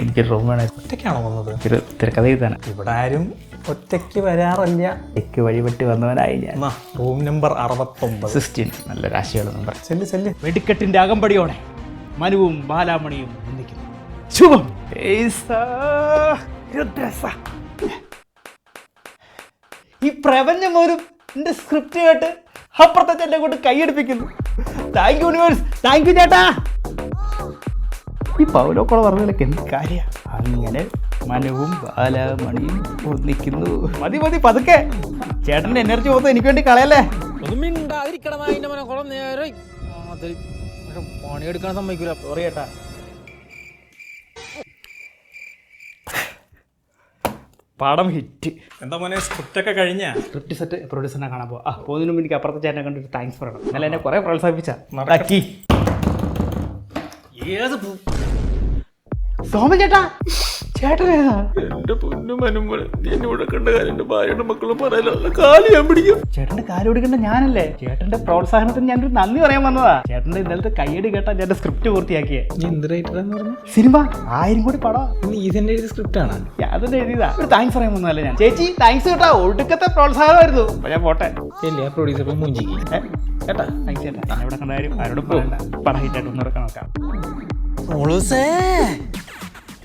എനിക്ക് റൂം വേണം ഒറ്റയ്ക്കാണോ വന്നത്? ഒരു തിരക്കഥ എഴുതാനാ. ഇവിടെ ആരും ഒറ്റയ്ക്ക് വരാറില്ല. എനിക്ക് വഴിപെട്ടി വന്നവനായി ഞാൻ. എന്നാ റൂം നമ്പർ അറുപത്തൊമ്പത്. സിക്സ്റ്റീൻ നല്ല രാശികൾ നമ്പർ ചെല്ല് ചെല്ല്. വെടിക്കെട്ടിന്റെ അകമ്പടിയോടെ മനുവും ബാലാമണിയും ഒന്നിക്കുന്നു ശുഭം. ഏയ്സ, രുദ്രസ. ഈ പ്രപഞ്ചം പോലും എന്റെ സ്ക്രിപ്റ്റ് കേട്ട് അപ്പുറത്തെ എന്നെ കൊണ്ട് കൈയടിപ്പിക്കുന്നു thank you universe thank you ചേട്ടാ. ഈ പൗലോക്കോള പറഞ്ഞതിലൊക്കെ എന്ത് കാര്യ? അങ്ങനെ മനുവും ബാലമണിയും ഒന്നിക്കുന്നു. മതി മതി പതുക്കെ. ചേട്ടന്റെ എനർജി മൊത്തം എനിക്ക് വേണ്ടി കളയല്ലേ? പണിയെടുക്കാൻ സമ്മതിക്കൂല. പറയട്ടാ പടം ഹിറ്റ്. എന്താ മോനെ സ്ക്രിപ്റ്റ് ഒക്കെ കഴിഞ്ഞ? സ്ക്രിപ്റ്റ് സെറ്റ് പ്രൊഡ്യൂസറിനെ കാണാൻ പോവാ. ആ പോകുന്നതിന് മുമ്പ് എനിക്ക് അപ്പുറത്തെ ചേട്ടനെ കണ്ടിട്ട് താങ്ക്സ് പറയണം. എന്നാലും എന്നെ കുറെ പ്രോത്സാഹിപ്പിച്ചാ. ഏത് സോമൻ ചേട്ടാ. എന്റെ പൊന്നും നീ ഇവിടെ കണ്ട കാര്യം എന്റെ ഭാര്യയുടെ മക്കളും പറയാനുള്ള കാലി ഞാൻ പിടിക്കും. ചേട്ടന്റെ കാര്യം കൊടുക്കേണ്ട ഞാനല്ലേ? ചേട്ടന്റെ പ്രോത്സാഹനത്തിന് ഞാനൊരു നന്ദി പറയാൻ വന്നതാ. ചേട്ടന്റെ ഇന്നലത്തെ കൈയടി കേട്ടാ ഞാൻ സ്ക്രിപ്റ്റ് പൂർത്തിയാക്കിയേ. നീ എന്ത് റൈറ്ററാന്ന് പറഞ്ഞു? സിനിമ? ആയിരം കൂടി പടം. നീ ഇതിന്റെ എഴുതിയ സ്ക്രിപ്റ്റ് ആണ്? ഞാനത് എഴുതിയതാ. ഒരു താങ്ക്സ് പറയാൻ വന്നതല്ലേ ഞാൻ. ചേച്ചി താങ്ക്സ് കേട്ടാ. ഒടുക്കത്തെ പ്രോത്സാഹനമായിരുന്നു. അപ്പൊ ഞാൻ പോട്ടെ. ശരി ആ പ്രൊഡ്യൂസർ പോയി മൂഞ്ചിക്ക്? ചേട്ടാ. താങ്ക്സ് ചേട്ടാ. എന്നെ ഇവിടെ കണ്ട കാര്യം ആരോടും പറയണ്ട. പടം ഹിറ്റായിട്ട് ഒന്നും ഇറക്കാൻ നോക്കാം.